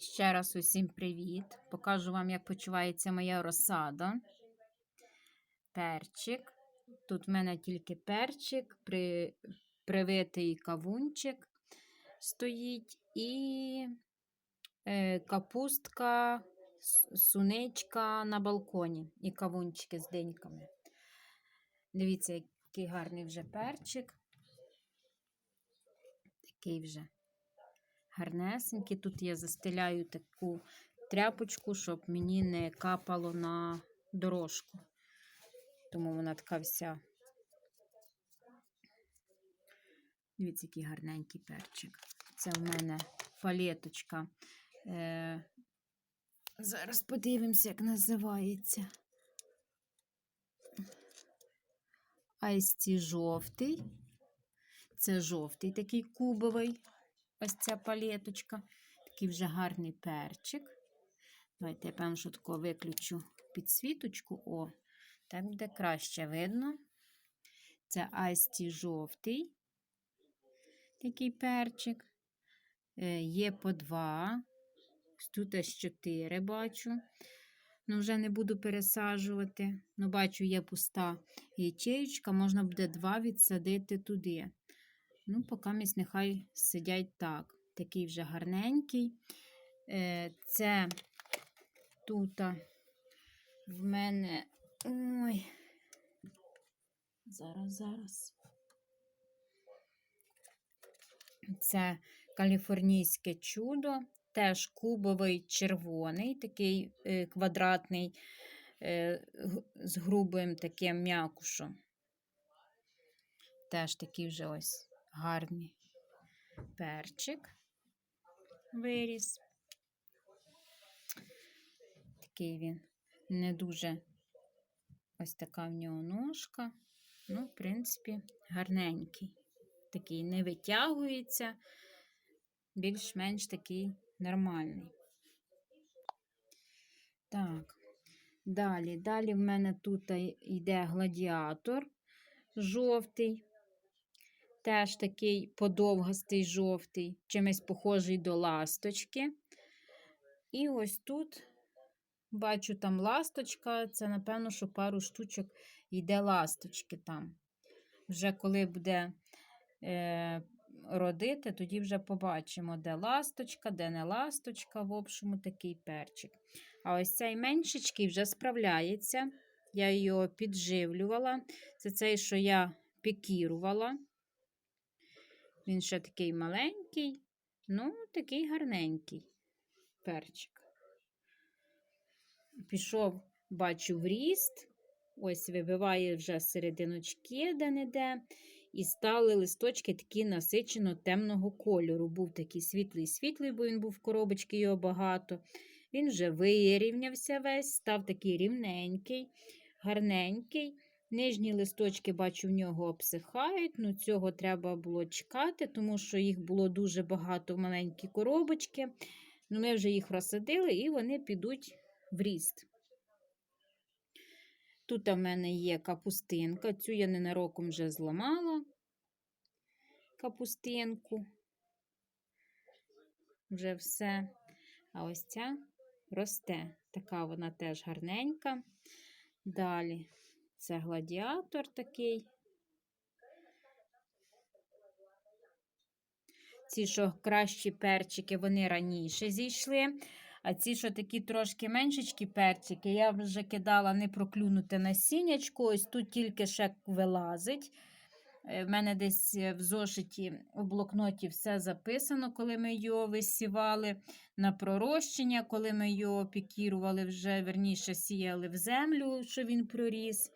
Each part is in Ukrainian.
Ще раз усім привіт. Покажу вам, як почувається моя розсада. Перчик. Тут в мене тільки перчик, при, привитий кавунчик стоїть і е, капустка, суничка на балконі і кавунчики з деньками. Дивіться, який гарний вже перчик. Такий вже гарнесенький. Тут я застеляю таку тряпочку, щоб мені не капало на дорожку. Тому вона така вся. Дивіться, який гарненький перчик. Це в мене палеточка. Е, зараз подивимося, як називається. Айсті жовтий. Це жовтий такий кубовий. Ось ця палеточка. Такий вже гарний перчик. Давайте я певно, що тако виключу підсвіточку. О, так буде краще видно. Це айсті жовтий. Такий перчик. Е, Є по два. Тут аж чотири бачу. Ну, вже не буду пересаджувати. Ну, бачу, є пуста ячеючка, можна буде два відсадити туди. Ну, поки місь нехай сидять так. Такий вже гарненький. Е, Це тут в мене. Ой. Зараз, зараз. Це каліфорнійське чудо, теж кубовий червоний, такий е, квадратний, е, з грубим таким м'якушем. Теж такий вже ось гарний перчик виріс. Такий він не дуже ось така в нього ножка. Ну, в принципі, гарненький. Такий не витягується, більш-менш такий нормальний. Так, далі. Далі в мене тут йде гладіатор жовтий. Теж такий подовгастий жовтий, чимось похожий до ласточки. І ось тут бачу там ласточка. Це, напевно, що пару штучок йде ласточки там. Вже коли буде е, родити, тоді вже побачимо, де ласточка, де не ласточка. В общому, такий перчик. А ось цей меншечкий вже справляється. Я його підживлювала. Це цей, що я пікірувала. Він ще такий маленький, ну, такий гарненький перчик. Пішов, бачу, в ріст. Ось вибиває вже серединочки де-не-де. І стали листочки такі насичено темного кольору. Був такий світлий-світлий, бо він був в коробочці його багато. Він вже вирівнявся весь, став такий рівненький, гарненький. Нижні листочки, бачу, в нього обсихають. Ну, цього треба було чекати, тому що їх було дуже багато в маленькі коробочки. Ну, ми вже їх розсадили і вони підуть в ріст. Тут у мене є капустинка. Цю я ненароком вже зламала капустинку. Вже все. А ось ця росте. Така вона теж гарненька. Далі це гладіатор такий. Ці, що кращі перчики, вони раніше зійшли. А ці, що такі трошки меншечкі перчики, я вже кидала не проклюнути насіннячку. Ось тут тільки ще вилазить. Е, В мене десь е, в зошиті у блокноті все записано, коли ми його висівали на пророщення, коли ми його пікірували, вже верніше сіяли в землю, що він проріс.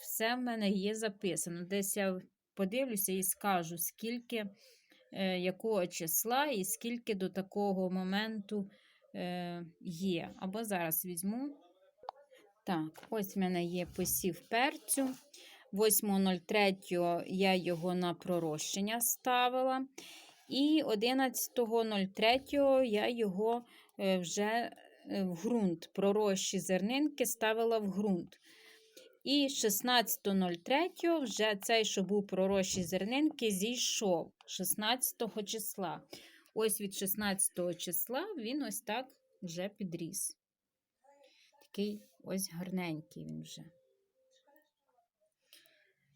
Все в мене є записано. Десь я подивлюся і скажу, скільки е, якого числа і скільки до такого моменту є. Або зараз візьму. Так, ось в мене є посів перцю. 8.03 я його на пророщення ставила. І 11.03 я його е, вже е, в ґрунт, пророщі зернинки ставила в ґрунт. І 16.03 вже цей, що був пророщі зернинки, зійшов 16 числа. ось від 16 числа він ось так вже підріс. Такий ось гарненький він вже.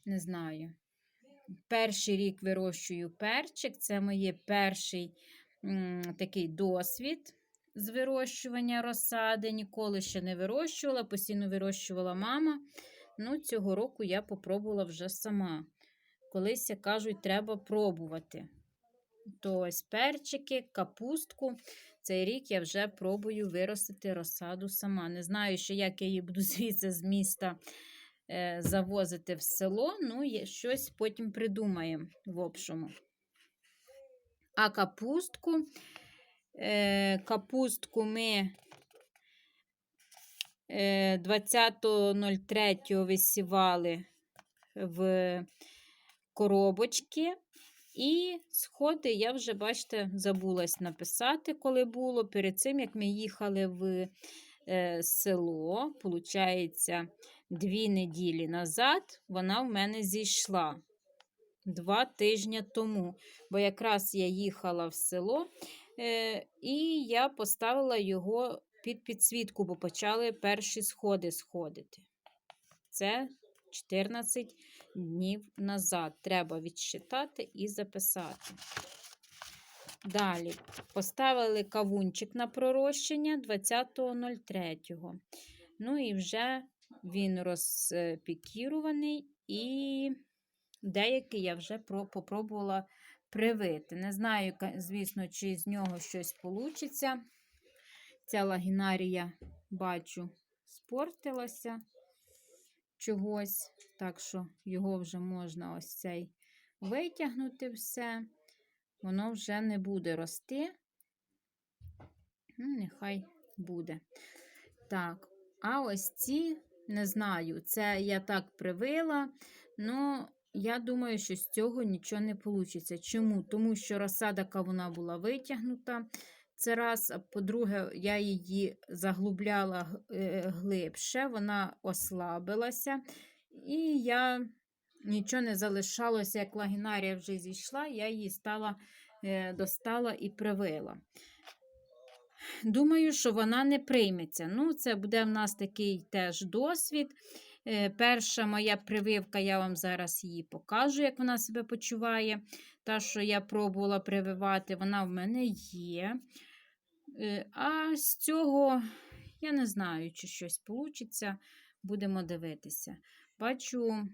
Не знаю. Перший рік вирощую перчик. Це моє перший м, такий досвід з вирощування розсади. Ніколи ще не вирощувала, постійно вирощувала мама. Ну, цього року я попробувала вже сама. Колись кажуть, треба пробувати. То ось перчики, капустку. Цей рік я вже пробую виростити розсаду сама. Не знаю, ще як я її буду звідси з міста завозити в село. Ну, щось потім придумаємо в общому. А капустку, е, капустку ми е, 20.03 висівали в коробочки. І сходи я вже, бачите, забулась написати, коли було. Перед цим, як ми їхали в е, село, получається, дві неділі назад вона в мене зійшла два тижні тому. Бо якраз я їхала в село, е, і я поставила його під підсвітку, бо почали перші сходи сходити. Це 14 днів назад. Треба відсчитати і записати. Далі поставили кавунчик на пророщення 20.03. Ну і вже він розпікірований, і деякий я вже попробувала привити. Не знаю, звісно, чи з нього щось вийде. Ця лагінарія, бачу, спортилася чогось. Так що його вже можна ось цей витягнути все. Воно вже не буде рости. Ну, нехай буде. Так, а ось ці, не знаю, це я так привила. Ну, я думаю, що з цього нічого не вийде. Чому? Тому що розсада кавуна була витягнута. Це раз, а по-друге, я її заглубляла е, глибше, вона ослабилася, і я нічого не залишалося, як лагінарія вже зійшла, я її стала, е, достала і привила. Думаю, що вона не прийметься. Ну, це буде в нас такий теж досвід. Е, Перша моя прививка, я вам зараз її покажу, як вона себе почуває. Та, що я пробувала прививати, вона в мене є. Е, А з цього я не знаю, чи щось вийде. Будемо дивитися. Бачу,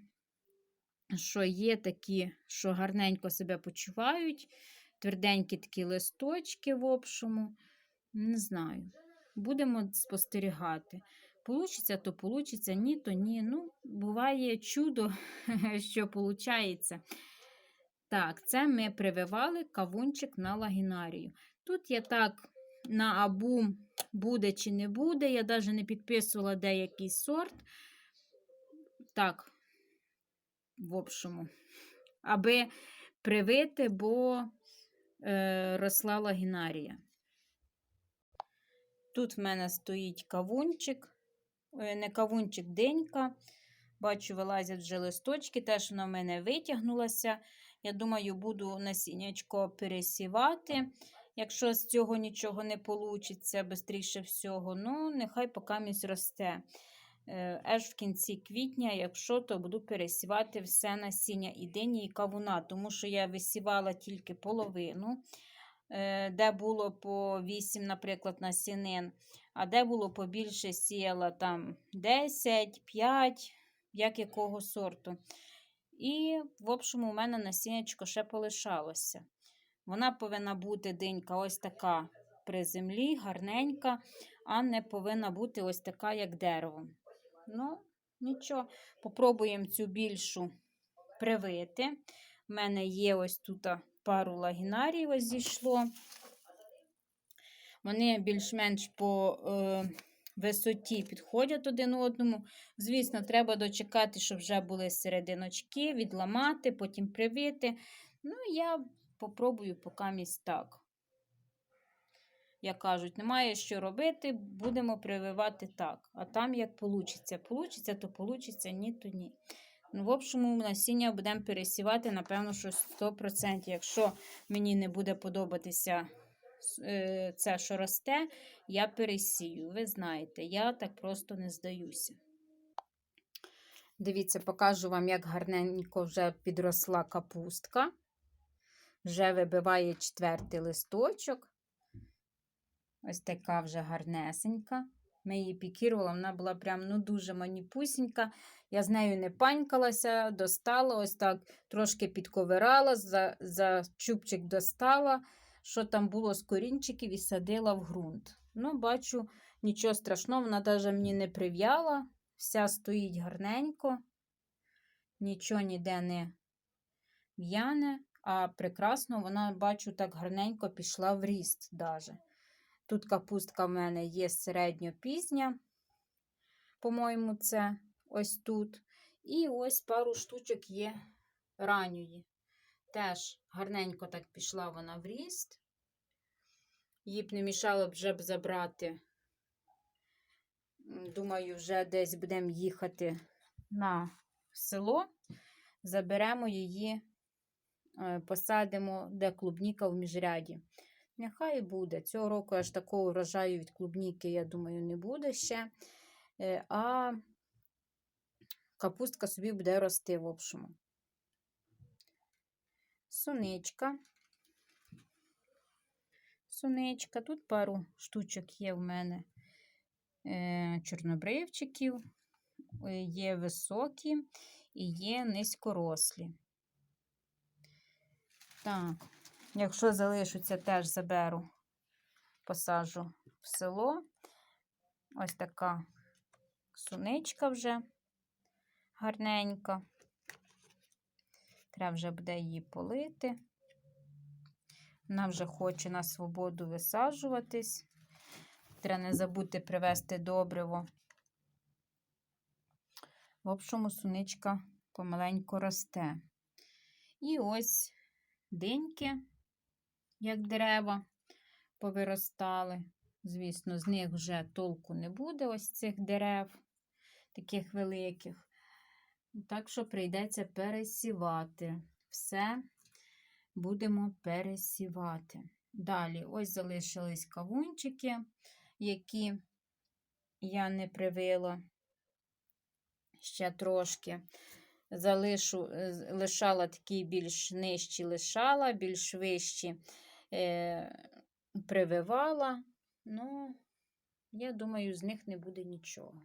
що є такі, що гарненько себе почувають. Тверденькі такі листочки в общому. Не знаю. Будемо спостерігати. Получиться, то получиться, ні, то ні. Ну, буває чудо, що виходить. Так, це ми прививали кавунчик на лагінарію. Тут я так на абу буде чи не буде. Я навіть не підписувала деякий сорт. Так, в общому, аби привити, бо е, росла лагінарія. Тут в мене стоїть кавунчик, е, не кавунчик, денька. Бачу, вилазять вже листочки, теж вона в мене витягнулася. Я думаю, буду насіннячко пересівати. Якщо з цього нічого не вийде, швидше всього, ну, нехай поки місь росте. Е, Аж в кінці квітня, якщо то буду пересівати все насіння і дині, і кавуна, тому що я висівала тільки половину, де було по 8, наприклад, насінин, а де було побільше, сіяла там 10, 5, як якого сорту. І, в общому, у мене насіннячко ще полишалося. Вона повинна бути динька ось така при землі, гарненька, а не повинна бути ось така, як дерево. Ну, нічого, попробуємо цю більшу привити. У мене є ось тут пару лагінарій ось зійшло. Вони більш-менш по е, висоті підходять один одному. Звісно, треба дочекати, щоб вже були серединочки, відламати, потім привити. Ну, я попробую поки місць так. Як кажуть, немає що робити, будемо прививати так. А там як вийде. Получиться, то получиться, ні, то ні. Ну, в общому, насіння будемо пересівати, напевно, що 100%. Якщо мені не буде подобатися е, це, що росте, я пересію. Ви знаєте, я так просто не здаюся. Дивіться, покажу вам, як гарненько вже підросла капустка. Вже вибиває четвертий листочок. Ось така вже гарнесенька. Ми її пікірували, вона була прям ну, дуже маніпусінька. Я з нею не панькалася, достала, ось так трошки підковирала, за, за чубчик достала, що там було з корінчиків і садила в ґрунт. Ну, бачу, нічого страшного, вона навіть мені не прив'яла, вся стоїть гарненько, нічого ніде не в'яне, а прекрасно вона, бачу, так гарненько пішла в ріст. Даже. Тут капустка в мене є середньо-пізня, по-моєму, це ось тут. І ось пару штучок є ранньої. Теж гарненько так пішла вона в ріст. Їй б не мішало б вже б забрати. Думаю, вже десь будемо їхати на село. Заберемо її, е, посадимо, де клубніка в міжряді. Нехай буде. Цього року аж такого врожаю від клубніки, я думаю, не буде ще. Е, А капустка собі буде рости, в общому. Суничка. Суничка. Тут пару штучок є в мене е, чорнобривчиків, е, є високі і є низькорослі. Так, якщо залишиться, теж заберу, посаджу в село. Ось така суничка вже гарненька. Треба вже буде її полити. Вона вже хоче на свободу висаджуватись. Треба не забути привезти добриво. В общому, суничка помаленьку росте. І ось диньки, як дерева, повиростали. Звісно, з них вже толку не буде, ось цих дерев, таких великих. Так що прийдеться пересівати. Все будемо пересівати. Далі, ось залишились кавунчики, які я не привила ще трошки. Залишу, лишала такі більш нижчі лишала, більш вищі е, прививала. Ну, я думаю, з них не буде нічого.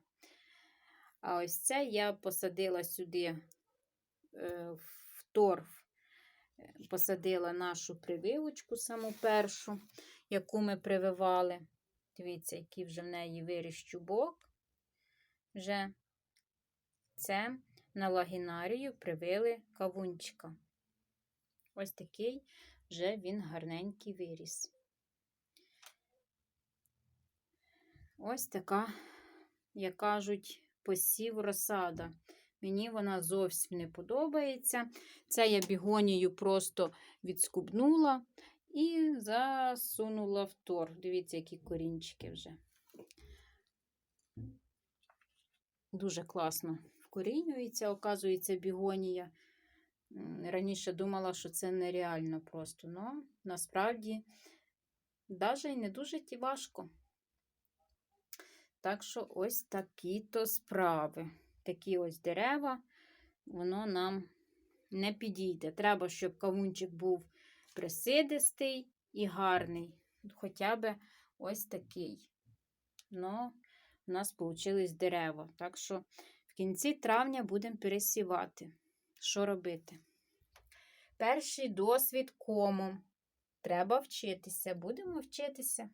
А ось це я посадила сюди е, в торф, е, посадила нашу прививочку, саму першу, яку ми прививали. Дивіться, який вже в неї виріс чубок. Вже це на лагінарію привили кавунчика. Ось такий вже він гарненький виріс. Ось така, як кажуть, посів розсада. Мені вона зовсім не подобається. Це я бігонію просто відскубнула і засунула в торф. Дивіться, які корінчики вже. Дуже класно вкорінюється, оказується, бігонія. Раніше думала, що це нереально просто. Ну, насправді, навіть і не дуже важко. Так що ось такі-то справи. Такі ось дерева, воно нам не підійде. Треба, щоб кавунчик був присидистий і гарний. Хоча б ось такий. Ну, у нас вийшли дерева. Так що в кінці травня будемо пересівати. Що робити? Перший досвід кому. Треба вчитися. Будемо вчитися.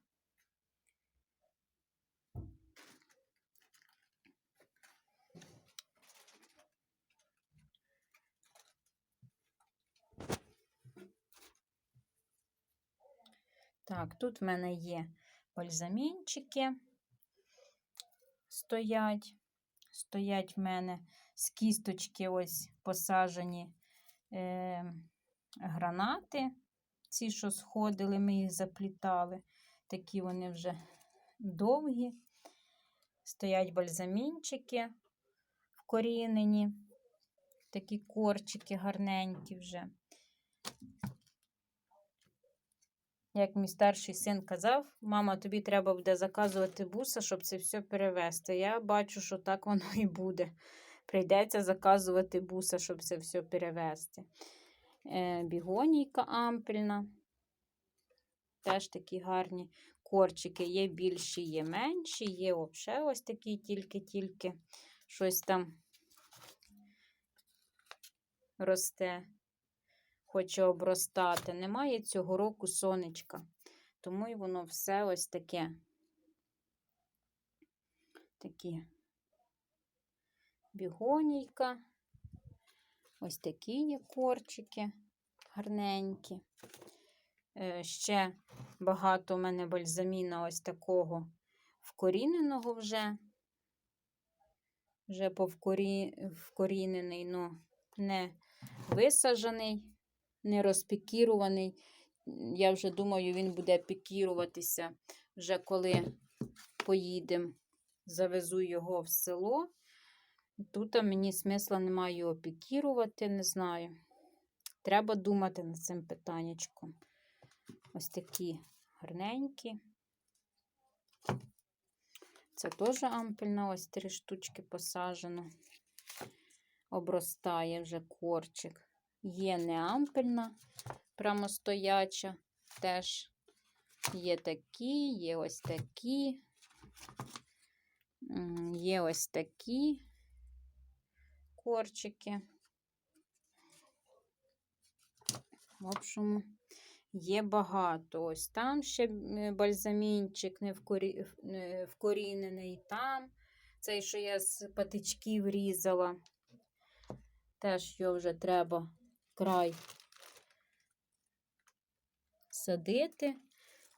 Так, тут в мене є бальзамінчики. Стоять. Стоять в мене з кісточки ось посаджені е, гранати. Ці, що сходили, ми їх заплітали. Такі вони вже довгі. Стоять бальзамінчики вкорінені. Такі корчики гарненькі вже. Як мій старший син казав, мама, тобі треба буде заказувати буса, щоб це все перевезти. Я бачу, що так воно і буде. Прийдеться заказувати буса, щоб це все перевезти. Е, бігонійка ампельна. Теж такі гарні корчики. Є більші, є менші, є взагалі ось такі тільки-тільки щось там росте, хоче обростати. Немає цього року сонечка, тому і воно все ось таке. Такі бігонійка. Ось такі є корчики гарненькі. Е, Ще багато у мене бальзаміна ось такого вкоріненого вже. Вже повкорі... вкорінений, ну, не висаджений, не розпікірований. Я вже думаю, він буде пікіруватися вже коли поїдемо, завезу його в село. Тут мені смисла немає його пікірувати, не знаю. Треба думати над цим питаннячком. Ось такі гарненькі. Це теж ампельна, ось три штучки посаджено. Обростає вже корчик. Є не ампельна, прямо стояча. Теж є такі, є ось такі, є ось такі корчики. В общем, є багато. Ось там ще бальзамінчик не вкорі... не вкорінений. Там цей, що я з патичків різала. Теж його вже треба край садити.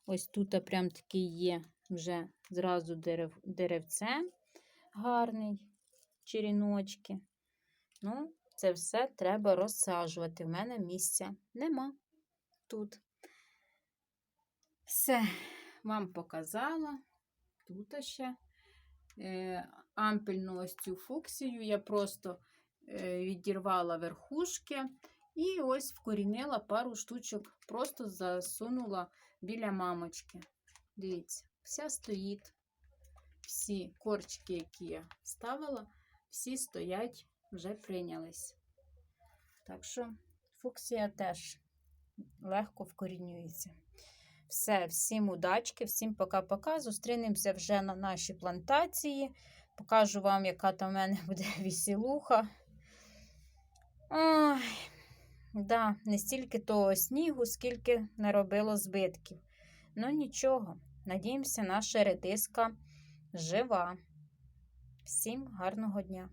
Ось тут прям такий є вже зразу дерев... деревце гарний, черіночки. Ну, це все треба розсаджувати. В мене місця нема тут. Все, вам показала. Тут ще е, ампельну ось цю фуксію. Я просто е, відірвала верхушки і ось вкорінила пару штучок, просто засунула біля мамочки. Дивіться, вся стоїть. Всі корчики, які я ставила, всі стоять, вже прийнялись. Так що фуксія теж легко вкорінюється. Все, всім удачки, всім пока-пока. Зустрінемося вже на нашій плантації. Покажу вам, яка там в мене буде вісілуха. Ой, да, не стільки того снігу, скільки наробило збитків. Ну нічого, надіємося, наша редиска жива. Всім гарного дня!